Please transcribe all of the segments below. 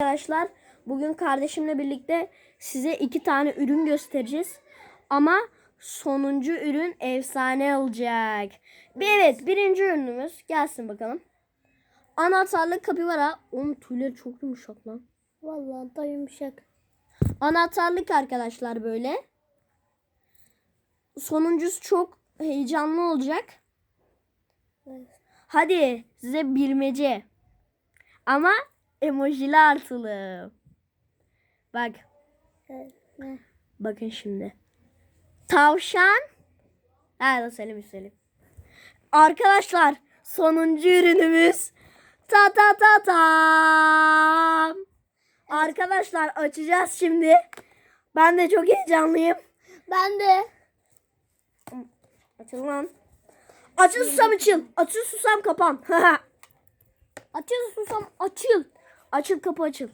Arkadaşlar bugün kardeşimle birlikte size iki tane ürün göstereceğiz. Ama sonuncu ürün efsane olacak. Evet birinci ürünümüz gelsin bakalım. Anahtarlık kapibara. Onun tüyleri çok yumuşak lan. Vallahi da yumuşak. Anahtarlık arkadaşlar böyle. Sonuncusu çok heyecanlı olacak. Evet. Hadi size bilmece. Ama emojili artılı. Bak bakın şimdi. Tavşan. Da söyleyeyim söyleyeyim. Arkadaşlar sonuncu ürünümüz. Ta ta ta tam. Arkadaşlar açacağız şimdi. Ben de çok heyecanlıyım. Ben de. Açıl lan. Açıl susam açıl. Açıl susam kapan. açıl susam açıl. Açıl kapı açıl.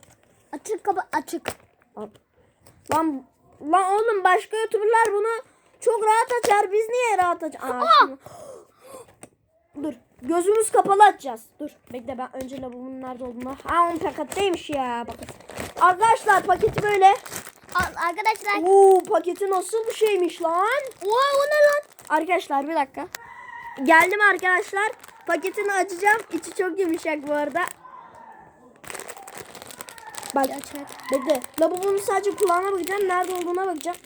Açık kapı açık. Lan lan oğlum başka youtuberlar bunu çok rahat açar. Biz niye rahat aç? Aa, şunu- Dur. Gözümüz kapalı açacağız. Dur. Bekle ben önce lavuğumun nerede olduğunu. Ha onun paketteymiş ya. Bakın. Arkadaşlar paketi böyle. Arkadaşlar. Oo paketi nasıl bir şeymiş lan? Oha o ne lan? Arkadaşlar bir dakika. Geldim arkadaşlar. Paketini açacağım. İçi çok yumuşak bu arada. Bak Gerçek. bekle. Lavabonun sadece kulağına bakacağım. Nerede olduğuna bakacağım.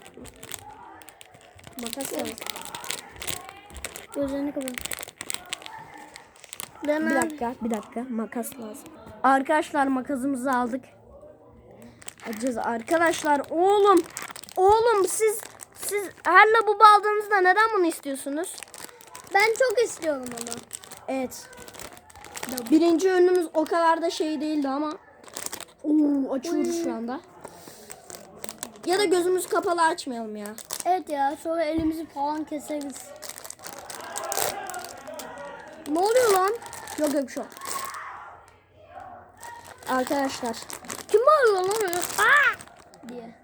Makas lazım. Gözlerini kapat. Bir dakika, bir dakika. Makas lazım. Arkadaşlar makasımızı aldık. Açacağız arkadaşlar. Oğlum, oğlum siz siz her labubu aldığınızda neden bunu istiyorsunuz? Ben çok istiyorum ama. Evet. Birinci ürünümüz o kadar da şey değildi ama. Oo, açıyoruz şu anda. Ya da gözümüz kapalı açmayalım ya. Evet ya sonra elimizi falan keseriz. Ne oluyor lan? Yok yok şu an. Arkadaşlar. Kim bağırıyor lan öyle? Aa! diye.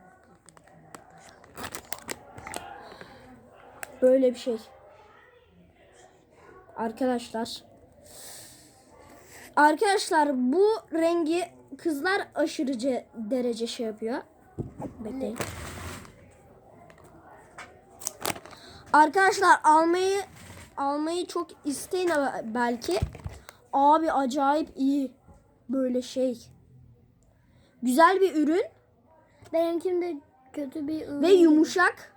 Böyle bir şey. Arkadaşlar. Arkadaşlar bu rengi kızlar aşırıcı derece şey yapıyor. Bekleyin. Arkadaşlar almayı almayı çok isteyin belki. Abi acayip iyi böyle şey. Güzel bir ürün Benimkinde kötü bir ürün. ve yumuşak.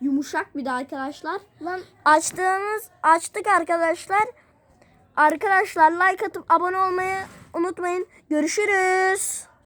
Yumuşak bir de arkadaşlar. Lan Açtığımız açtık arkadaşlar. Arkadaşlar like atıp abone olmayı unutmayın. Görüşürüz.